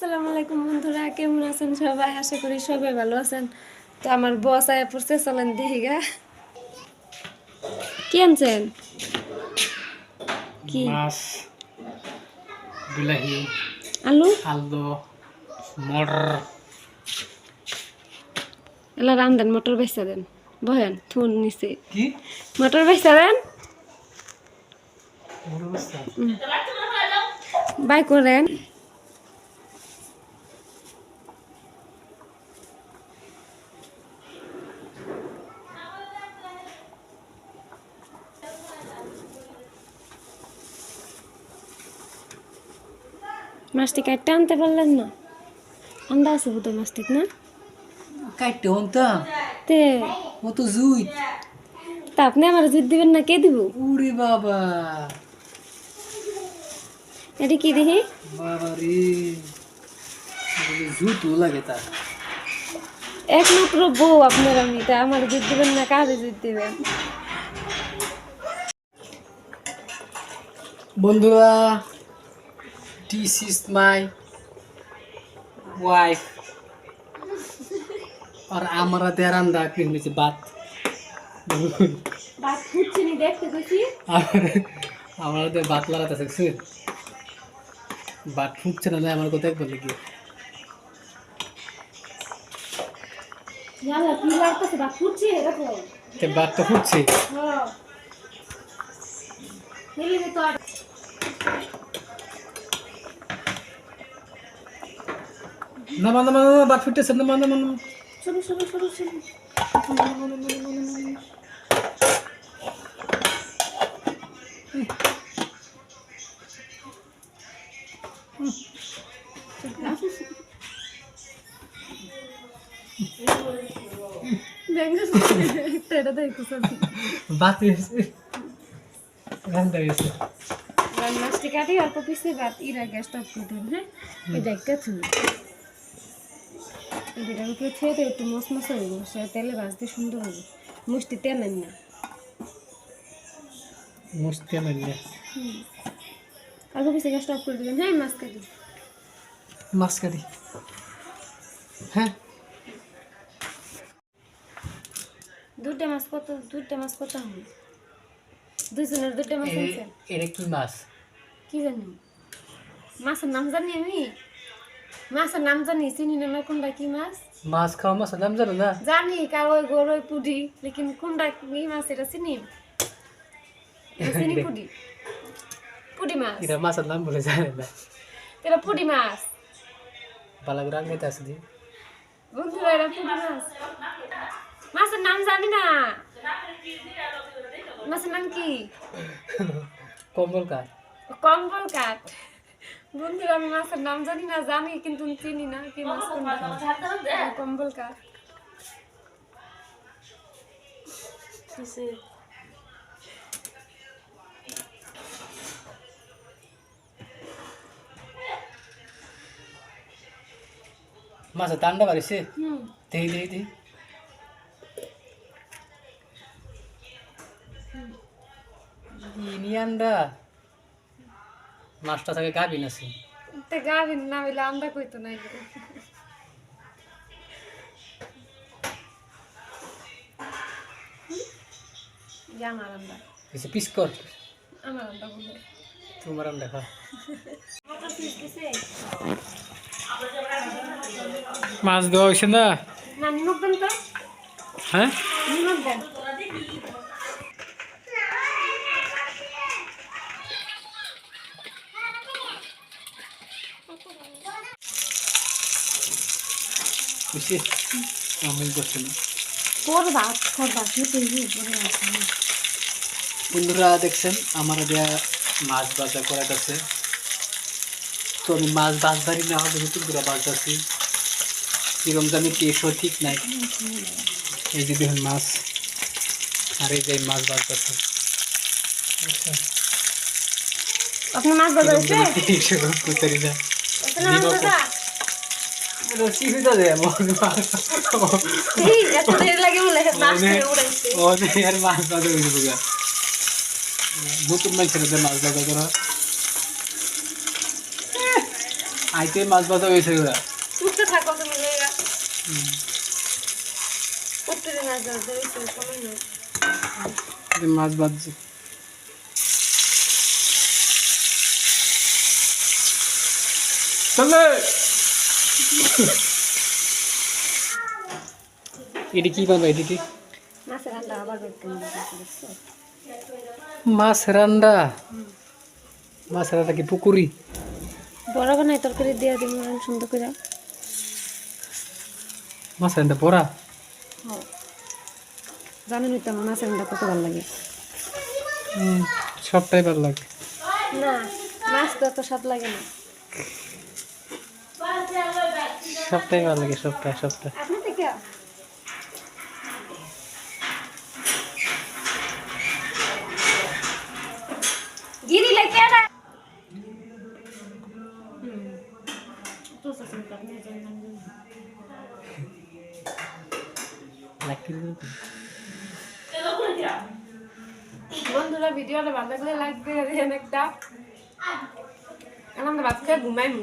আসসালামু আলাইকুম বন্ধুরা কেমন আছেন সবাই? আশা করি সবাই ভালো আছেন। তো আমার বস আয়া পড়ছে চলেন দেখি গা। কি আনছেন? কি? মাছ বিলাহি আলু? আলু মটর। এলা রান্ধেন মটর বেচা দেন। বহেন থুন নিচে কি? মটর বেচা দেন? বাই করেন। মাছটি কাটতে আনতে পারলেন না। আন্দা আছে বোধ মাছটি না? কাটতে হন্তা তে? ও তো জুই। তা আপনি আমার জিদ দিবেন না কে দিব? উড়ি বাবা। এটি কি দেখি? বাবা রে। জুই তো লাগে তা। একমাত্র বউ আপনার আমি তা আমার জিদ দিবেন না কারে জিদ দিবেন? বন্ধুরা দিস ইজ মাই ওয়াইফ আর আমরা দেরান্দা কি হয়েছে বাত বাদ ফুটছে নি দেখতে কইছি আমাদের বাত লাগাতে শিখছে বাট ফুটছে না আমার কথা বলে কি ইয়ালা কি লাগতেছে বাদ ফুটছে দেখো তে বাট তো ফুটছে হ্যাঁ হেলে তো আর না না না না বাট ফুটতেছে না না না না শুরু শুরু শুরু শুরু এটা দেখো সব বাত হয়েছে। রান্দা হয়েছে মাছটি অল্প পিসে ভাত ইরা গ্যাসটা অফ করে দেবেন হ্যাঁ? এটা একটা এটা উপরে ছেড়ে দিয়ে একটু মশ মশ হয়ে যাবে। সে তেলে ভাজতে সুন্দর হবে। মুষ্টি তেল নেন না। মস্তি অল্প পিসে গ্যাসটা অফ করে দেবেন হ্যাঁ মাছ কাটি মাছ কাটি হ্যাঁ। দুটা মাছ কত দুটা মাছ কত হবে দুইজনের দুটা মাছ এটা কি মাছ? কি জানি? মাছের নাম জানি আমি। মাছের নাম জানি চিনি না কোনটা কি মাছ? মাছ খাওয়া মাছ নাম জানো না? জানি কাওয় গরই পুডি লেকিন কোনটা কি মাছ এটা চিনি? চিনি পুডি পুডি মাছ। এটা মাছের নাম বলে জানে না। এটা পুডি মাছ। বালা করে আনতে আছে দি। বন্ধুরা এটা পুডি মাছ। মাছের নাম জানি না। মাছের নাম কি? কম্বল কাঠ। কম্বল কাঠ। বন্ধুরা আমি মাছের নাম জানি না জানি কিন্তু চিনি না কি মাছ। কম্বল কাঠ মাছের ঠান্ডা বাড়িছে? দেই দেই দেই। মাছটা থাকে গাবিন আছে। তে গাবিন না হইলে আমরা কইতো নাই আমার আন্দা কিছু পিস কর আমার আন্দা বলে। তোমার আন্ডা খা। মাছ দেওয়া হয়েছে না? না নিমক দেন তো। হ্যাঁ? নিমক দেন। বুঝছি আমি করছি না। তোর ভাত তোর ভাত উপরে আছে। বন্ধুরা দেখছেন আমার দেয়া মাছ বাজার করা গেছে। তো আমি মাছ বাজবারই না হবে নতুন করে বাজতেছি কিরম জানি টেস্টও ঠিক নাই। এই যে দেখুন মাছ আর এই যে মাছ বাজতেছে আচ্ছা। আপনি মাছ বাজার আইতে মাছ ভাজা হয়েছে ওরা উঠতে থাকো তুমি জায়গা উঠতে দিন আজ ধরেছে সময় নয় এই মাছ ভাজছে চলে এটি কি পাবে এটি মাছ রান্ডা মাছ রান্ডা কি পুকুরি? বড় বানাই তরকারি দিয়ে দিব সুন্দর করে। মাছ রান্ডা পড়া? জানেনই তো আমার মাছের আন্ডা কত ভালো লাগে। সবটাই ভালো লাগে। না মাছ তো এত স্বাদ লাগে না। সবটাই ভালো লাগে সবটা সবটা। বন্ধুরা ভিডিওটা ভালো লাগলে লাইক করে দেন একটা। আমরা ভাত খেয়ে ঘুমাইমু